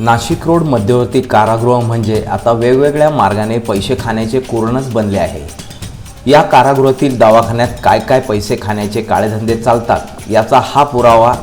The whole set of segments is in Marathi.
नाशिक रोड मध्यवर्ती कारागृह म्हणजे आता वेगवेगळ्या मार्गाने पैसे खाण्याचे कुरणच बनले आहे. या कारागृहातील दवाखान्यात काय काय पैसे खाण्याचे काळेधंदे चालतात याचा हा पुरावा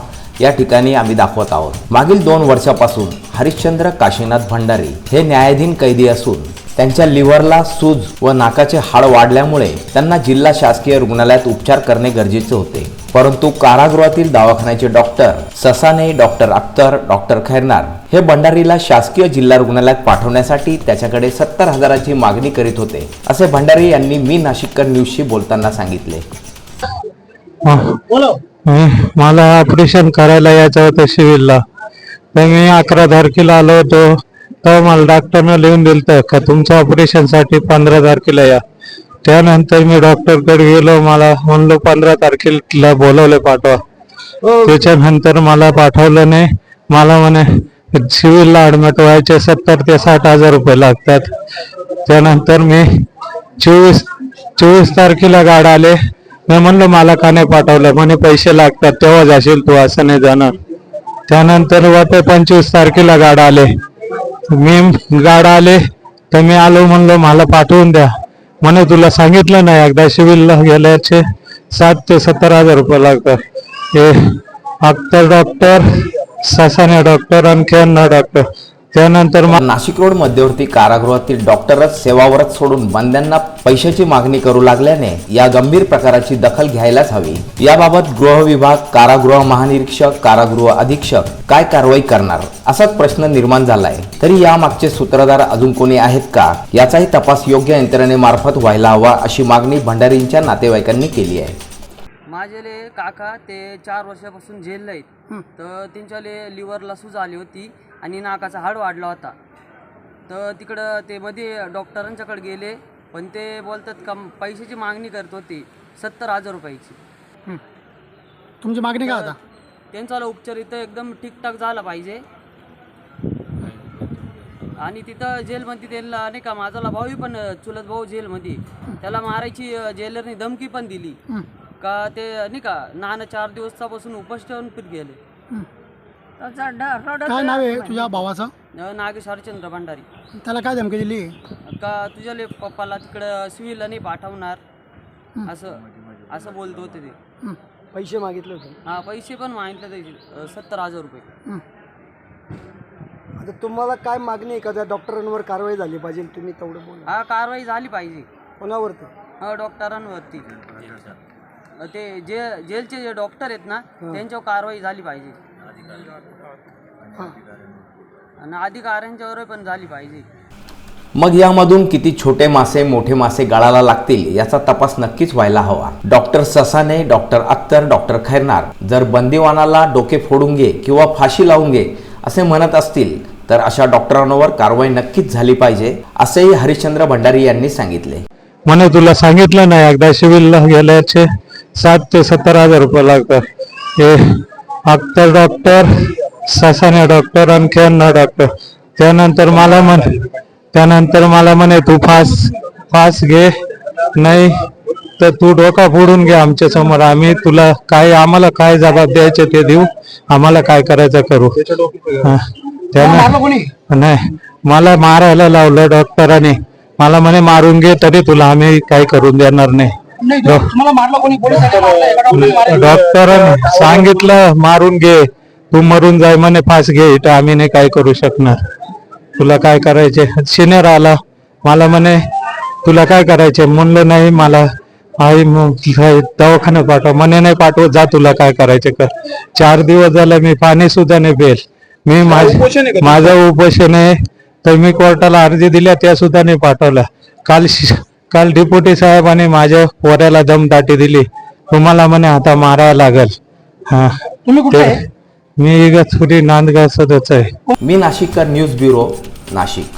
या ठिकाणी आम्ही दाखवत आहोत. मागील दोन वर्षापासून हरिश्चंद्र काशीनाथ भंडारी हे न्यायाधीन कैदी असून त्यांच्या लिव्हरला सूज व नाकाचे हाड वाढल्यामुळे त्यांना जिल्हा शासकीय रुग्णालयात उपचार करणे गरजेचे होते. परंतु कारागृहातील दवाखान्याचे doctor Sasane doctor Akhtar doctor Khairnar हे भंडारीला शासकीय जिल्हा रुग्णालयात पाठवण्यासाठी त्याच्याकडे सत्तर हजाराची मागणी करीत होते असे भंडारी यांनी मी नाशिककर न्यूजशी बोलताना सांगितले. हं, मला ऑपरेशन करायला यायचं होतं सिव्हिलला तर मी अकरा तारखेला आलो होतो. तर मला डॉक्टरनं लिहून दिलं का तुमच्या ऑपरेशनसाठी पंधरा तारखेला या. त्यानंतर मी डॉक्टरकडे गेलो मला म्हणलो पंधरा तारखेला बोलवले पाठवा. त्याच्यानंतर मला पाठवलं नाही. मला म्हणे सिव्हिलला ऍडमिट व्हायचे सत्तर ते साठ हजार रुपये लागतात. त्यानंतर मी चोवीस चोवीस तारखेला गाड आले. मी म्हणलं मला का नाही पाठवलं? म्हणे पैसे लागतात तेव्हा जाशील तू असं नाही जाणार. त्यानंतर वाटे पंचवीस तारखेला गाड आले. मी गाड आले तर मी आलो म्हणलं मला पाठवून द्या. म्हणे तुला सांगितलं नाही एकदा सिव्हिलला गेल्याचे सात ते सत्तर हजार रुपये लागतात. हे अख्तर डॉक्टर ससाने डॉक्टर आणि खेळणार डॉक्टर? त्यानंतर मग नाशिक रोड मध्यवर्ती कारागृहातील डॉक्टरच सेवावरच सोडून बंद्यांना पैशाची मागणी करू लागल्याने या गंभीर प्रकाराची दखल घ्यायलाच हवी. याबाबत गृह विभाग कारागृह महानिरीक्षक कारागृह अधीक्षक काय कारवाई करणार असाच प्रश्न निर्माण झालाय. तरी यामागचे सूत्रधार अजून कोणी आहेत का? याचाही तपास योग्य यंत्रणेमार्फत व्हायला हवा अशी मागणी भंडारींच्या नातेवाईकांनी केली आहे. माझेले काका ते चार वर्षापासून जेलला आहेत. तर त्यांच्याले लिव्हरला सूज आली होती आणि नाकाचा हाड वाढला होता. तर तिकडं ते मध्ये डॉक्टरांच्याकडे गेले पण ते बोलतात का पैशाची मागणी करत होते सत्तर हजार रुपयाची. तुमची मागणी काय आता? त्यांचा उपचार इथं एकदम ठीकठाक झाला पाहिजे. आणि तिथं जेलमध्ये त्यांना नाही का माझा भाऊ पण चुलत भाऊ जेलमध्ये. त्याला मारायची जेलरने धमकी पण दिली. का ते नाही का नाना चार दिवसापासून उपस्थित फिर गेले. काय नाव आहे तुझ्या भावाचं? नागेश हरचंद्र भंडारी. त्याला काय धमकी दिली? का तुझ्या पप्पाला तिकडं सिव्हिलला नाही पाठवणार? असं असं बोलत होते ते. पैसे मागितले होते. हा पैसे पण मागितले त्याचे सत्तर हजार रुपये. आता तुम्हाला काय मागणी आहे का? त्या डॉक्टरांवर कारवाई झाली पाहिजे तुम्ही तेवढं बोला. हा कारवाई झाली पाहिजे. कोणावरती? हा डॉक्टरांवरती. ते जे जेलचे जे डॉक्टर आहेत ना त्यांच्यावर कारवाई झाली पाहिजे. हां. आणि अधिकाऱ्यांच्यावर पण झाली पाहिजे. मग यामधून किती छोटे मासे मोठे मासे गळाला लागतील याचा तपास नक्कीच व्हायला हवा. Doctor Sasane doctor Akhtar doctor Khairnar जर बंदिवानाला डोके फोडून घे किंवा फाशी लावून घे असे म्हणत असतील तर अशा डॉक्टरांवर कारवाई नक्कीच झाली पाहिजे असेही हरिश्चंद्र भंडारी यांनी सांगितले. म्हणे तुला सांगितलं नाही एकदा सिव्हिलला गेल्याचे सात ते सत्तर हजार रुपये लागतात. हे अख्तर डॉक्टर ससाने डॉक्टर आणि खेळणार डॉक्टर त्यानंतर मला म्हण त्यानंतर मला म्हणे तू फास फास घे. नाही तर तू डोका फोडून घे आमच्यासमोर. आम्ही तुला काय आम्हाला काय जबाब द्यायचे ते देऊ. आम्हाला काय करायचं करू. हा. त्यानं नाही. मला मारायला लावलं डॉक्टरांनी मला म्हणे मारून घे तरी तुला आम्ही काही करून देणार नाही. डॉक्टरांनी सांगितलं मारून घे. तू मरून जाय म्हणे फास घे. इथं आम्ही नाही काय करू शकणार. तुला काय करायचे? सिनियर आला. मला म्हणे तुला काय करायचे? म्हणलं नाही मला आई दवाखान्यात पाठव. म्हणे नाही पाठव. जा तुला काय करायचे कर. चार दिवस झाले मी पाणी सुद्धा नाही पेल मी माझ माझं उपोषण आहे. तर मी कोर्टाला अर्जी दिल्या त्या सुद्धा नाही पाठवल्या. काल शि- काल डेप्युटी साहेबांनी माझ्या पोऱ्याला दमदाटी दिली. तुम्हाला म्हणे आता मारायला लागल. हा. ते- मी इगतपुरी नांदगाव सदस्य आहे. मी नाशिककर न्यूज ब्युरो नाशिक.